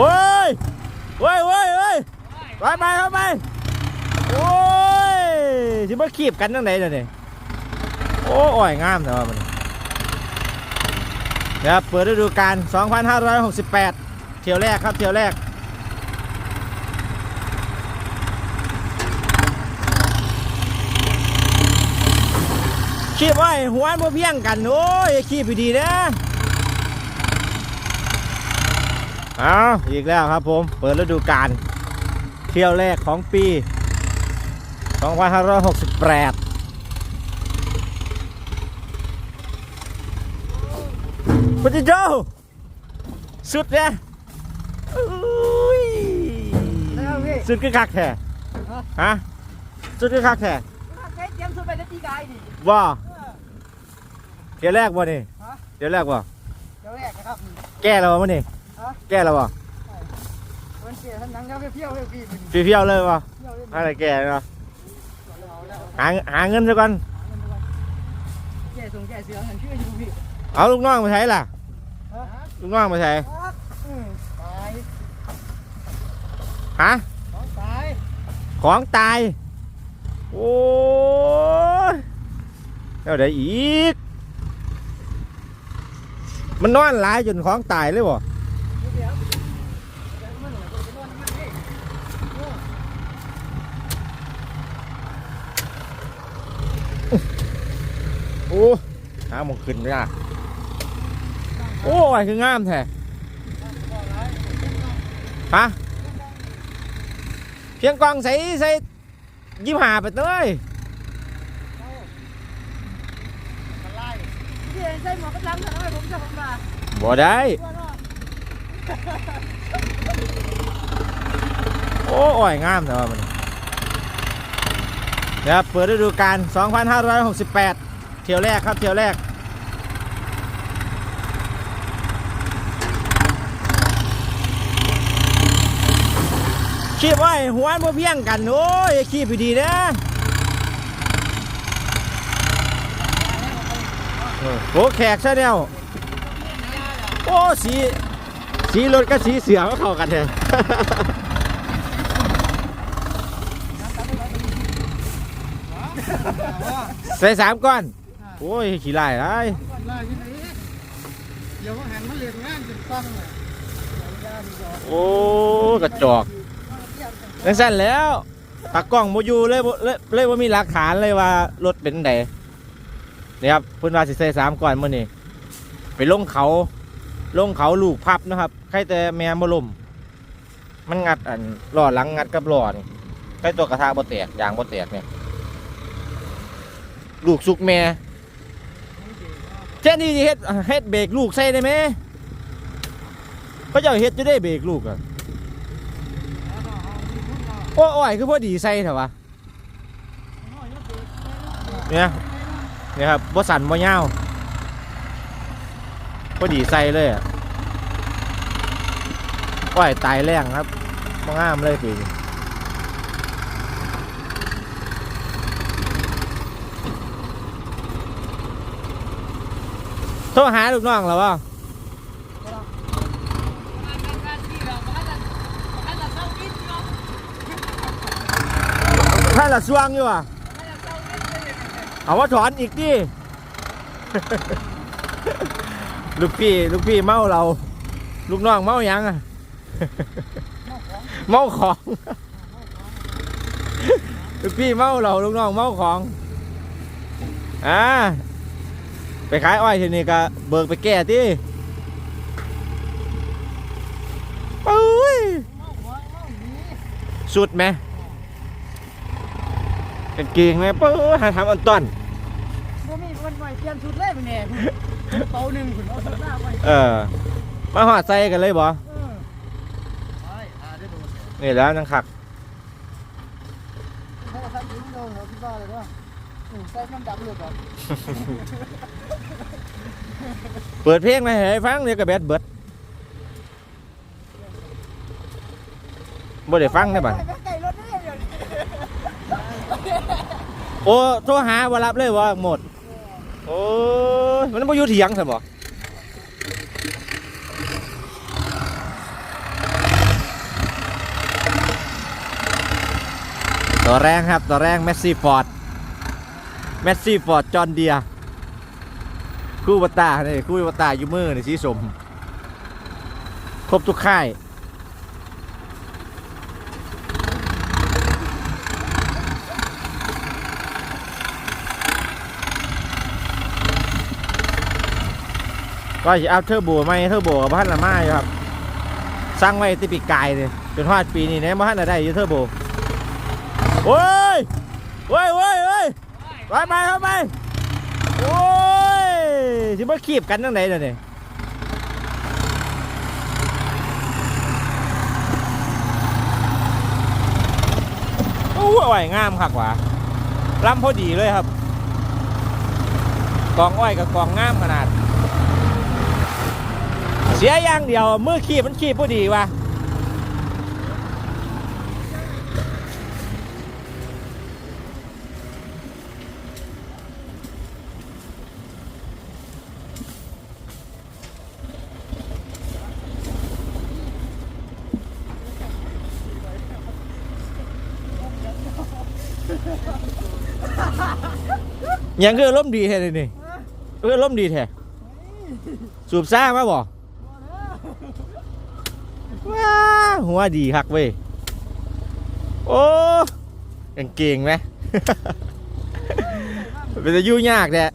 โอ้ยโอ้ยโอ้ยโอ้ยไปไปเข้าไปโอ้ยจะมาขีบกันตั้งไหนเดี๋ยวนี้โอ้อ่อยงามแต่ว่ามันนะครับเปิดฤดูกาล2568 เที่ยวแรกครับเที่ยวแรกขีบไว้หัวมันบ่เพียงกัน โอ้ยขีบดีนะ เอาอีกแล้วครับผม เปิดฤดูกาลเที่ยวแรกของปี 2568พุทธเจ้าสุดเนี่ยอุ้ยแล้วพี่สุดคือคักแท้ฮะสุดคือคักแท้เตรียมสุดไปแล้วตีกายดิว่าเที่ยวแรกบ่นี่ฮะเที่ยวแรกบ่เดี๋ยวแรกนะครับ แก้แล้วบ่มื้อนี่ฮะ แก้แล้วบ่วันเสียท่านนังเที่ยวเที่ยวพี่มันเพี้ยวๆเลยบ่เที่ยวเล่นอะไรแก้เนาะเอาแล้วหาหาเงินซะก่อนแก่ส่งแก่เสือหันชื่ออยู่พี่เอาลูกน้องมาใช้ล่ะฮะลูกน้องมาใช้อืมตายฮะของตายของตายโอ้ยแล้วได้อีก มันนอนหลายจนของตายเลยบ่ โอ้หาหมองขึ้นไม่ได้โอ้ยคืองามแท้ฮะเพียงกองใส่ใส่ยิ้มหาไปเลยมันไล่พี่ใส่หมวกกันน็อกทำไมผมจะผมมาบ่ได้ว่าเนาะ โอ้อ่อยงามแต่ว่ามันนะครับเปิดฤดูกาล2568 เที่ยวแรกครับ เที่ยวแรก ขีบไว้หัวนบ่เพียงกัน โอ้ยขีบดีนะโอ้แขกซะแล้วโอ้สี สีรถกับสีเสือก็เข้ากันแท้ใส่สามก้อน โอ้ย ขี้ไล่ไรไล่เดี๋ยวหันมาเรียนงานเป็นต้องเลยโอ้กระจอกจังสั้นแล้วตากล้องโมยูเลยบ่เลยเลยว่ามีหลักฐานเลยว่ารถเป็นไดนี่ครับเพิ่นว่าสิใส่สามก้อนมื้อนี้ไปลงเขาลงเขาลูกพับนะครับ ใครแต่แม่บ่ล่มมันงัดอันหล้อหลังงัดกับหลอนี่ใครตัวกระทะบ่แตกยางบ่แตกเนี่ยลูกสุกแม่แค่นี้เฮ็ดเฮ็ดเบรกลูกใส่ได้ไหมเขาเจ้าเฮ็ดจะได้เบรกลูกอะโอ้อยคือพอดีใส่เถอะวะเนี่ยเนี่ยครับบ่สันบ่ยาวพอดีใส่เลยอะ อ้อยตายแรงครับบ่งามเลยปีนี้โทรหาลูกน้องแล้ววะถ้าละสวงอยู่อะเอาว่าถอนอีกดิลูกพี่ ลูกพี่เมาเรา ลูกน้องเมายังอะ เมาของ ลูกพี่เมาเราลูกน้องเมาของ อ่า ไปขายอ้อยทีนี้ก็เบิกไปแก้ที่ปุ้ยสุดไหมกางเกงไหมปุ้ยหาทำอันต้นบ่มีคนใหม่เปลี่ยนชุดเลยเป็นแน่เป่าหนึ่งคุณเอาชุดหน้าไปเออ มาหอดใส่กันเลยบ่ เออไปอ่าได้ดู นี่แล้วนังขักถ้าท่านยิ้มเราเราคิดว่าเลยว่าอืมใส่น้ำดำเลยก่อนเปิดเพลงมาให้ฟังเดี๋ยวก็แบดเบิดบ่ได้ฟังได้บัดไปไก่รถได้เดี๋ยวนี้โอ้โทรหาบ่รับเลยว่าหมด โอ้ยมันบ่อยู่เถียงซะบ่ ตัวแรงครับตัวแรงแมสซี่ฟอร์ดแมสซี่ฟอร์ดจอห์นเดียคู่บัตตาเนี่ยคู่บัตตาอยู่มือนี่สีสมครบทุกค่ายก็จะเอาเทอร์โบไหมเทอร์โบกับพันละไม้ครับสร้างไว้ติปีกายเลยจนฮอดปีนี้เนี่ยพันละได้ยูเทอร์โบ โอ้ยโอ้ยโอ้ยโอ้ยไปไปเข้าไปโอ้ยจะมาขีบกันตั้งไหนเดี๋ยวนี้โอ้ยอ้อยงามคักว่ะลำพอดีเลยครับ กองอ้อยกับกองงามขนาด เสียอย่างเดียวมือขีบมันขีบพอดีว่ะ ยังคือร่มณ์ดีแท้เลยนี่เออร่มณ์ดีแท้สูบซ่ามาบ่ว้าหัวดีคักเว้ยโอ้กางเก่งไหม เป็นจะยุ่งยากแหละ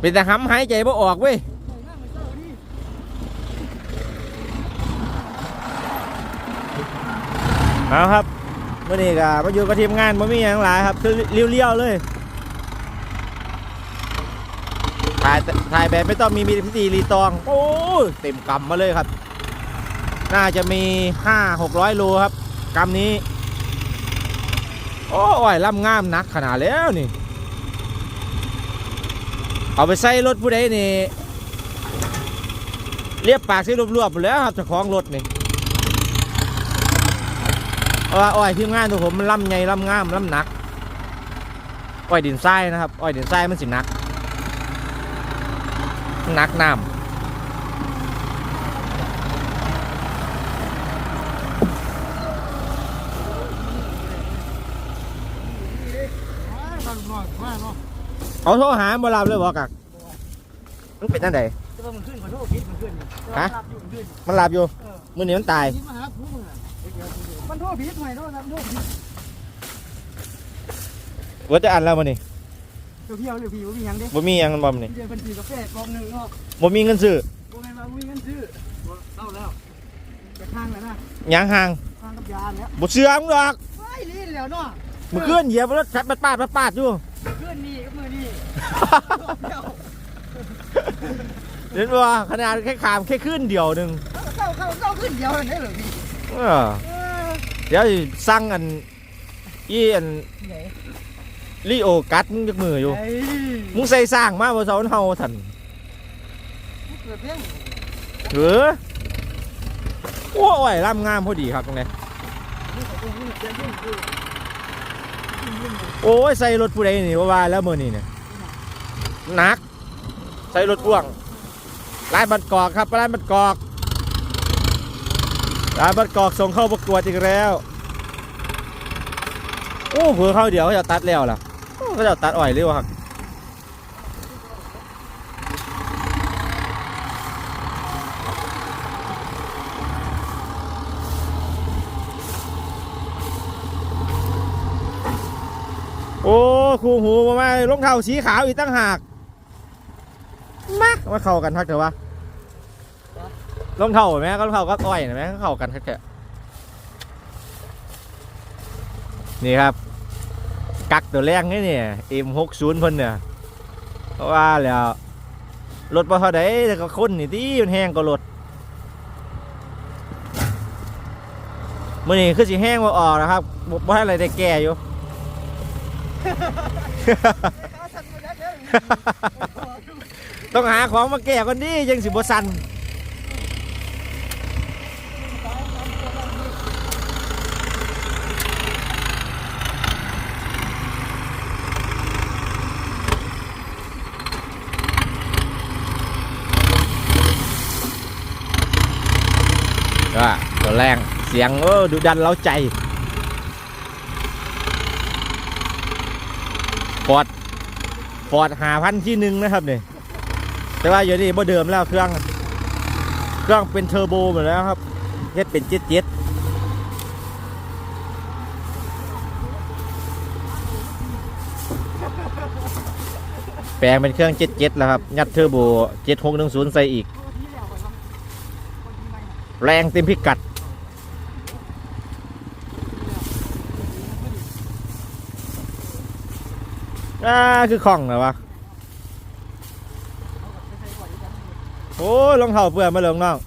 เป็นแต่ห้ำหายใจบ่ออกเว้ยเอาครับวันนี้ก็มาอยู่กับทีมงานมามีอย่างหลายครับคือเลี้ยวๆเลย ถ่ายถ่ายแบบไม่ต้องมีมีพิธีรีตอง โอ้ยเต็มกำมาเลยครับ น่าจะมีห้าหกร้อยโลครับกำนี้ โอ้ยล่ำงามนักขนาดแล้วนี่ เอาไปใส่รถผู้ใดนี่เรียบปากสิรวบๆหมดแล้วครับเจ้าของรถนี่เพราะว่าอ้อยทีมงานตัวผมมันล่ำใหญ่ล่ำงามล่ำหนักอ้อยดินทรายนะครับอ้อยดินทรายมันสิหนักห นักน้ำมาลูกน้อยมาเนาะเขาโทรหาบ่รับเลยบอกกักมันเป็นจังไดจะว่ามันขึ้นขอโทษคิดมันขึ้นฮะรับอยู่มันขึ้นมันหลับอยู่เออมื้อนี้มันตายนี่มาหาผู้มึงอะมันโทษผิดไหมโทษนะโทษผิดว่าจะอ่านแล้วมื้อนี้ เดี๋ยวพี่เอาเดี๋ยวพี่ว่ามีหยังเด้บ่มีหยังมันบ่มื้อนี้เดี๋ยวเป็นสีกาแฟกล่องหนึ่งเนาะบ่มีเงินซื้อโอ้ยมาวิ่งกันซื้อเข้าแล้วจะข้างแล้วนะหยังห่างข้างกับยานแล้วบ่เชื่อมึงหรอกไม่ลีนแล้วเนาะมื้อคืนเหยียบรถชัดปาดๆปาดๆอยู่ขึ้นนี่กับมือนี่เดี๋ยวเห็นบ่ขนาดแค่ขามแค่คืนเดียวหนึงเข้าเข้าเข้าขึ้นเดียวเลยเหรอพี่เออเออเดี๋ยวสิสั่งอันอีอันไหน ลีโอกัดมึงจักมืออยู่ไอ้มึงใส่สร้างมาบ่เซาเฮาทันเกิดเรื่องเออโอ้ยล่ำงามพอดีครับตรงนี้นี่เขาต้องเรื่องเรื่องคือโอ้ยใส่รถผู้ใดนี่ว่าว่าแล้วมื้อนี้เนี่ยหนัก ใส่รถพ่วงร้านบันกอกครับร้านบันกอกร้านบันกอกส่งเข้าประกวดอีกแล้ว โอ้เผื่อเข้าเดี๋ยวเขาจะตัดแล้วล่ะโอ้ เขาจะตัดอ่อยเร็วครับโอ้คูหูมาไหมรองเท้าสีขาวอีกตั้งหากมามาเข้ากันทักเถอะวะรองเท้าเห็นไหมรองเท้าก็อ้อยเห็นไหมเข้ากันทักเถอะนี่ครับ กักตัวแรงนี่เนี่ยเอ็มหกศูนย์เพิ่นเนี่ยเพราะว่าแล้วรถบ่เท่าใดแต่ก็คนนี่ที่มันแห้งก็รถมื่อนี้คือสิแห้งบ่ออกนะครับบ่บ่ให้อะไรได้แก่อยู่ต้อต้องหาของมาแก่ก่อนดิยังสิบ่สั่นก็ตัว แรงเสียงเออดูดันเราใจฟอร์ดฟอร์ดหาพันที่หนึ่งนะครับเนี่ยแต่ว่าอยู่นี่บ่เดิมแล้วเครื่อง เครื่องเป็นเทอร์โบหมดแล้วครับเฮ็ดเป็นเจ็ดเจ็ดแปลงเป็นเครื่องเจ็ดเจ็ดแล้วครับยัดเทอร์โบเจ็ดหกหนึ่งศูนย์ใส่อีก แรงเต็มพิกัด อ่าคือของเหรอวะโอ้ยรองเท้าเปื่อนมาเลยน้อง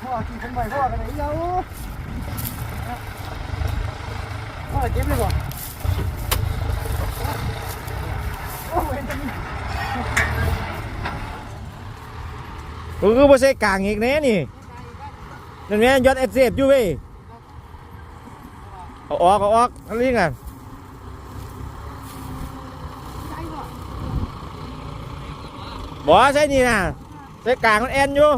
พ่อกินคนใหม่พ่อกันไหนเยาพ่อเก็บเลยบ่โอ้ยจะมี กูก็บ่ใช่กลางอีกแน่นี่นั่นแม่ยอดเอฟซีอยู่เว้ยเอาออกเอาออกอะไรเงี้ยใจบ่บ่ใช่นี่นะใช่กลางมันแอนอยู่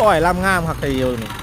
โอ้ยลำงามคักทีเดียวนี่